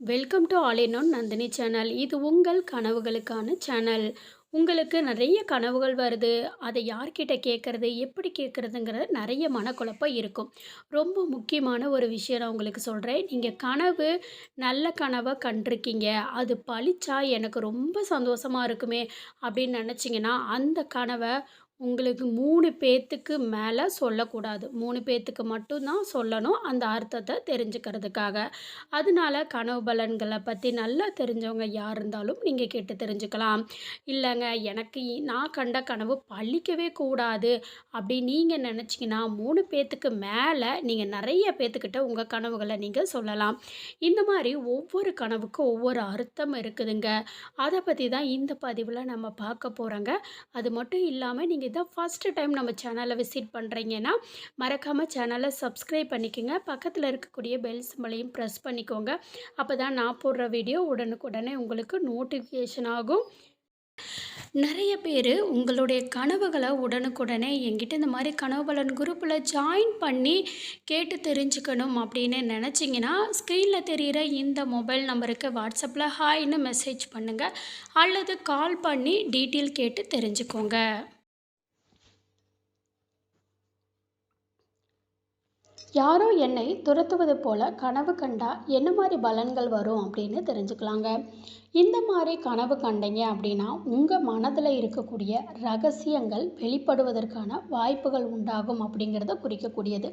Welcome to all in one Nandini channel இது உங்கள் கனவுகளுக்கான channel உங்களுக்கு நிறைய கனவுகள் வருது. அதை யார்கிட்ட கேட்குறது எப்படி கேட்குறதுங்கிற நிறைய மனக்குழப்பம் இருக்கும். ரொம்ப முக்கியமான ஒரு விஷயம் நான் உங்களுக்கு சொல்கிறேன் நீங்கள் கனவு நல்ல கனவை கண்டிருக்கீங்க. அது பழிச்சா எனக்கு ரொம்ப சந்தோஷமாக இருக்குமே அப்படின்னு நினச்சிங்கன்னா அந்த கனவை உங்களுக்கு மூணு பேத்துக்கு மேலே சொல்லக்கூடாது. மூணு பேர்த்துக்கு மட்டும்தான் சொல்லணும் அந்த அர்த்தத்தை தெரிஞ்சுக்கிறதுக்காக. அதனால கனவு பலன்களை பற்றி நல்லா தெரிஞ்சவங்க யார் இருந்தாலும் நீங்கள் கேட்டு தெரிஞ்சுக்கலாம். இல்லைங்க எனக்கு நான் கண்ட கனவு பழிக்கவே கூடாது அப்படி நீங்கள் நினச்சிங்கன்னா மூணு பேர்த்துக்கு மேலே நீங்கள் நிறைய பேர்த்துக்கிட்ட உங்கள் கனவுகளை நீங்கள் சொல்லலாம். இந்த மாதிரி ஒவ்வொரு கனவுக்கும் ஒவ்வொரு அர்த்தம் இருக்குதுங்க. அதை பற்றி தான் இந்த பதிவில் நம்ம பார்க்க போகிறோங்க அது மட்டும் இல்லாமல் நீங்கள் இதுதான் ஃபஸ்ட்டு டைம் நம்ம சேனலை விசிட் பண்ணுறீங்கன்னா மறக்காமல் சேனலை சப்ஸ்கிரைப் பண்ணிக்கோங்க. பக்கத்தில் இருக்கக்கூடிய பெல் சிம்பளையும் ப்ரெஸ் பண்ணிக்கோங்க. அப்போ தான் நான் போடுற வீடியோ உடனுக்குடனே உங்களுக்கு நோட்டிஃபிகேஷன் ஆகும். நிறைய பேர் உங்களுடைய கனவுகளை உடனுக்குடனே என்கிட்ட இந்த மாதிரி கனவு பலன் குரூப்பில் ஜாயின் பண்ணி கேட்டு தெரிஞ்சுக்கணும் அப்படின்னு நினச்சிங்கன்னா ஸ்க்ரீனில் தெரிகிற இந்த மொபைல் நம்பருக்கு வாட்ஸ்அப்பில் ஹாய்னு மெசேஜ் பண்ணுங்கள் அல்லது கால் பண்ணி டீட்டெயில் கேட்டு தெரிஞ்சுக்கோங்க. யாரோ என்னை துரத்துவது போல கனவு கண்டா என்ன மாதிரி பலன்கள் வரும் அப்படின்னு தெரிஞ்சுக்கலாங்க. இந்த மாதிரி கனவு கண்டீங்க அப்படின்னா உங்கள் மனதில் இருக்கக்கூடிய ரகசியங்கள் வெளிப்படுவதற்கான வாய்ப்புகள் உண்டாகும் அப்படிங்கிறத குறிக்கக்கூடியது.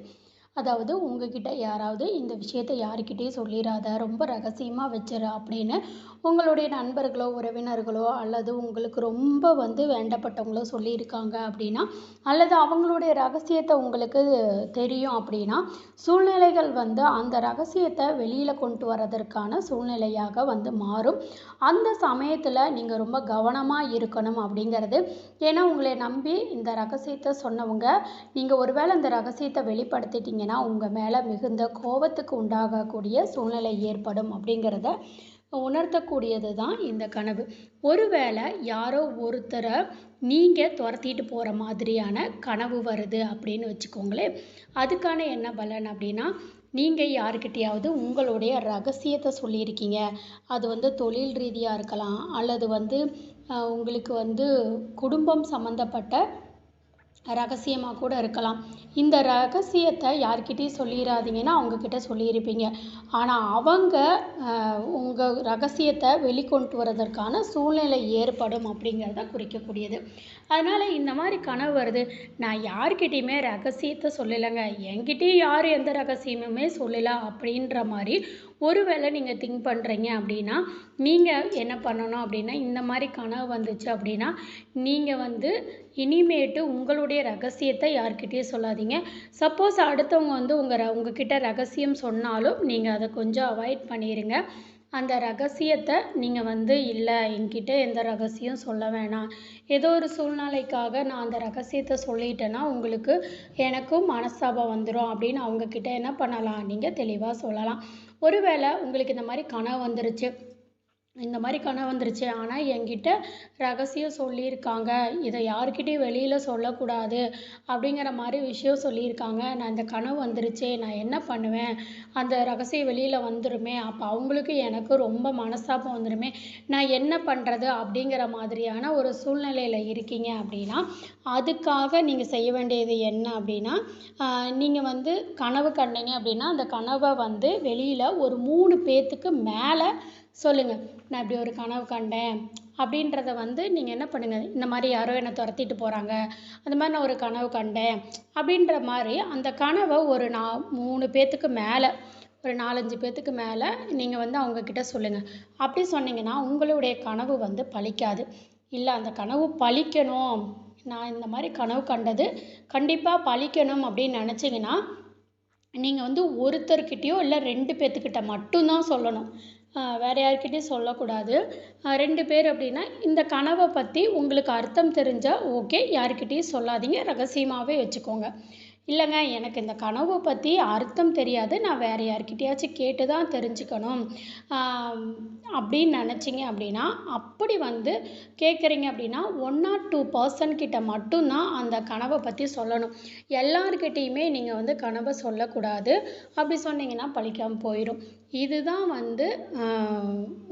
அதாவது உங்ககிட்ட யாராவது இந்த விஷயத்தை யாருக்கிட்டேயும் சொல்லிடாத ரொம்ப ரகசியமாக வச்சிரு அப்படின்னு உங்களுடைய நண்பர்களோ உறவினர்களோ அல்லது உங்களுக்கு ரொம்ப வந்து வேண்டப்பட்டவங்களோ சொல்லியிருக்காங்க அப்படின்னா அல்லது அவங்களுடைய ரகசியத்தை உங்களுக்கு தெரியும் அப்படின்னா சூழ்நிலைகள் வந்து அந்த ரகசியத்தை வெளியில் கொண்டு வரதற்கான சூழ்நிலையாக வந்து மாறும். அந்த சமயத்தில் நீங்கள் ரொம்ப கவனமாக இருக்கணும் அப்படிங்கிறது. ஏன்னா உங்களை நம்பி இந்த ரகசியத்தை சொன்னவங்க நீங்கள் ஒருவேளை அந்த ரகசியத்தை வெளிப்படுத்திட்டீங்கன்னா உங்கள் மேலே மிகுந்த கோபத்துக்கு உண்டாகக்கூடிய சூழ்நிலை ஏற்படும் அப்படிங்கிறத உணர்த்தக்கூடியது தான் இந்த கனவு. ஒருவேளை யாரோ ஒருத்தரை நீங்கள் துரத்திட்டு போகிற மாதிரியான கனவு வருது அப்படின்னு வச்சுக்கோங்களேன். அதுக்கான என்ன பலன் அப்படின்னா நீங்கள் யாருக்கிட்டையாவது உங்களுடைய ரகசியத்தை சொல்லியிருக்கீங்க. அது வந்து தொழில் ரீதியாக இருக்கலாம் அல்லது வந்து உங்களுக்கு வந்து குடும்பம் சம்மந்தப்பட்ட ரகசியமாக கூட இருக்கலாம். இந்த ரகசியத்தை யார்கிட்டயும் சொல்லிடாதீங்கன்னா அவங்கக்கிட்ட சொல்லியிருப்பீங்க. ஆனால் அவங்க உங்கள் ரகசியத்தை வெளிக்கொண்டு வரதற்கான சூழ்நிலை ஏற்படும் அப்படிங்கிறத குறிக்கக்கூடியது. அதனால் இந்த மாதிரி கனவு வருது. நான் யார்கிட்டயுமே ரகசியத்தை சொல்லலைங்க. என்கிட்டயும் யார் எந்த ரகசியமுமே சொல்லலை அப்படின்ற மாதிரி ஒருவேளை நீங்கள் திங்க் பண்ணுறீங்க அப்படின்னா நீங்கள் என்ன பண்ணணும் அப்படின்னா இந்த மாதிரி கனவு வந்துச்சு அப்படின்னா நீங்கள் வந்து இனிமேட்டு உங்களுடைய ரகசியத்தை யார்கிட்டயும் சொல்லாதீங்க. சப்போஸ் அடுத்தவங்க வந்து உங்கள் ர உங்ககிட்ட ரகசியம் சொன்னாலும் நீங்கள் அதை கொஞ்சம் அவாய்ட் பண்ணிடுங்க அந்த ரகசியத்தை நீங்கள் வந்து இல்லை என்கிட்ட எந்த ரகசியம் சொல்ல வேணாம். ஏதோ ஒரு சூழ்நிலைக்காக நான் அந்த ரகசியத்தை சொல்லிட்டேன்னா உங்களுக்கு எனக்கும் மனஸ்தாபம் வந்துடும் அப்படின்னு அவங்கக்கிட்ட என்ன பண்ணலாம்? நீங்கள் தெளிவாக சொல்லலாம். ஒருவேளை உங்களுக்கு இந்த மாதிரி கனவு வந்துருச்சு. இந்த மாதிரி கனவு வந்துருச்சு. ஆனால் என்கிட்ட ரகசியம் சொல்லியிருக்காங்க. இதை யாருக்கிட்டையும் வெளியில் சொல்லக்கூடாது அப்படிங்கிற மாதிரி விஷயம் சொல்லியிருக்காங்க. நான் இந்த கனவு வந்துருச்சு நான் என்ன பண்ணுவேன்? அந்த ரகசியம் வெளியில் வந்துருமே. அப்போ அவங்களுக்கு எனக்கு ரொம்ப மனஸ்தாபம் வந்துருமே. நான் என்ன பண்ணுறது அப்படிங்கிற மாதிரியான ஒரு சூழ்நிலையில் இருக்கீங்க அப்படின்னா அதுக்காக நீங்கள் செய்ய வேண்டியது என்ன அப்படின்னா நீங்கள் வந்து கனவு கண்டீங்க அப்படின்னா அந்த கனவை வந்து வெளியில் ஒரு மூணு பேர்த்துக்கு மேலே சொல்லுங்கள் நான் இப்படி ஒரு கனவு கண்டேன். அப்படின்றத வந்து நீங்கள் என்ன பண்ணுங்கள் இந்த மாதிரி யாரோ என்னை துரத்திட்டு போகிறாங்க அந்த மாதிரி நான் ஒரு கனவு கண்டேன். அப்படின்ற மாதிரி அந்த கனவை ஒரு நா மூணு பேர்த்துக்கு மேலே ஒரு நாலஞ்சு பேர்த்துக்கு மேலே நீங்கள் வந்து அவங்கக்கிட்ட சொல்லுங்கள் அப்படி சொன்னீங்கன்னா உங்களுடைய கனவு வந்து பலிக்காது இல்லை அந்த கனவு பலிக்கணும் நான் இந்த மாதிரி கனவு கண்டது கண்டிப்பாக பலிக்கணும் அப்படின்னு நினச்சிங்கன்னா நீங்கள் வந்து ஒருத்தர்கிட்டயோ இல்லை ரெண்டு பேர்த்துக்கிட்ட மட்டும்தான் சொல்லணும். வேறு யார்கிட்டயும் சொல்லக்கூடாது. ரெண்டு பேர் அப்படின்னா இந்த கனவை பற்றி உங்களுக்கு அர்த்தம் தெரிஞ்சால் ஓகே யார்கிட்டயும் சொல்லாதீங்க ரகசியமாகவே வச்சுக்கோங்க. இல்லைங்க எனக்கு இந்த கனவை பற்றி அர்த்தம் தெரியாது. நான் வேறு யார்கிட்டயாச்சும் கேட்டு தான் தெரிஞ்சுக்கணும் அப்படின்னு நினச்சிங்க அப்படின்னா அப்படி வந்து கேட்குறீங்க அப்படின்னா ஒன் ஆர் டூ பர்சன் கிட்ட மட்டும்தான் அந்த கனவை பற்றி சொல்லணும். எல்லார்கிட்டேயுமே நீங்கள் வந்து கனவை சொல்லக்கூடாது. அப்படி சொன்னீங்கன்னா பழிக்காமல் போயிடும் இதுதான் வந்து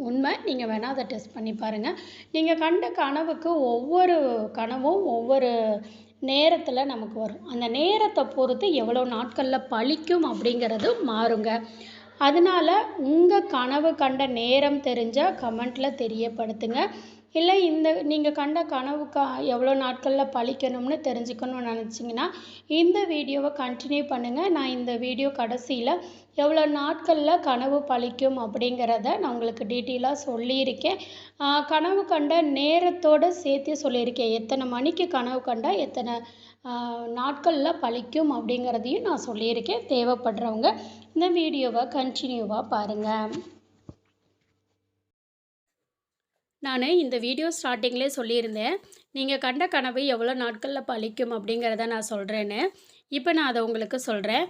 உண்மை. நீங்கள் வேணால் அதை டெஸ்ட் பண்ணி பாருங்கள் நீங்கள் கண்ட கனவுக்கு ஒவ்வொரு கனவும் ஒவ்வொரு நேரத்தில் நமக்கு வரும். அந்த நேரத்தை பொறுத்து எவ்வளோ நாட்களில் பலிக்கும் அப்படிங்கிறது மாறுங்க. அதனால் உங்கள் கனவு கண்ட நேரம் தெரிஞ்சால் கமெண்ட்டில் தெரியப்படுத்துங்க. இல்லை இந்த நீங்கள் கண்ட கனவுக்கு எவ்வளோ நாட்களில் பழிக்கணும்னு தெரிஞ்சுக்கணும்னு நினச்சிங்கன்னா இந்த வீடியோவை கண்டினியூ பண்ணுங்கள் நான் இந்த வீடியோ கடைசியில் எவ்வளோ நாட்களில் கனவு பழிக்கும் அப்படிங்கிறத நான் உங்களுக்கு டீட்டெயிலாக சொல்லியிருக்கேன். கனவு கண்ட நேரத்தோடு சேர்த்து சொல்லியிருக்கேன். எத்தனை மணிக்கு கனவு கண்டால் எத்தனை நாட்களில் பழிக்கும் அப்படிங்கிறதையும் நான் சொல்லியிருக்கேன். தேவைப்படுறவங்க இந்த வீடியோவை கண்டினியூவாக பாருங்கள் நான் இந்த வீடியோ ஸ்டார்டிங்லேயே சொல்லியிருந்தேன். நீங்கள் கண்ட கனவு எவ்வளோ நாட்களில் பழிக்கும் அப்படிங்கிறத நான் சொல்கிறேன்னு இப்போ நான் அதை உங்களுக்கு சொல்கிறேன்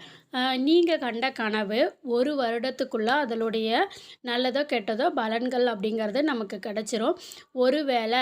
நீங்கள் கண்ட கனவு ஒரு வருடத்துக்குள்ளே அதனுடைய நல்லதோ கெட்டதோ பலன்கள் அப்படிங்கிறது நமக்கு கிடச்சிரும். ஒரு வேளை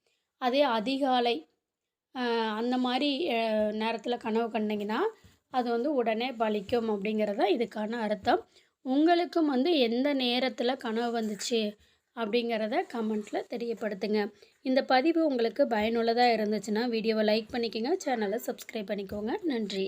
அதே அதிகாலை அந்த மாதிரி நேரத்தில் கனவு கண்டிங்கன்னா அது வந்து உடனே பலிக்கும் அப்படிங்கிறது இதுக்கான அர்த்தம். உங்களுக்கும் வந்து எந்த நேரத்தில் கனவு வந்துச்சு அப்படிங்கிறத கமெண்ட்டில் தெரியப்படுத்துங்க. இந்த பதிவு உங்களுக்கு பயனுள்ளதாக இருந்துச்சுன்னா வீடியோவை லைக் பண்ணிக்கோங்க சேனலை சப்ஸ்கிரைப் பண்ணிக்கோங்க. நன்றி.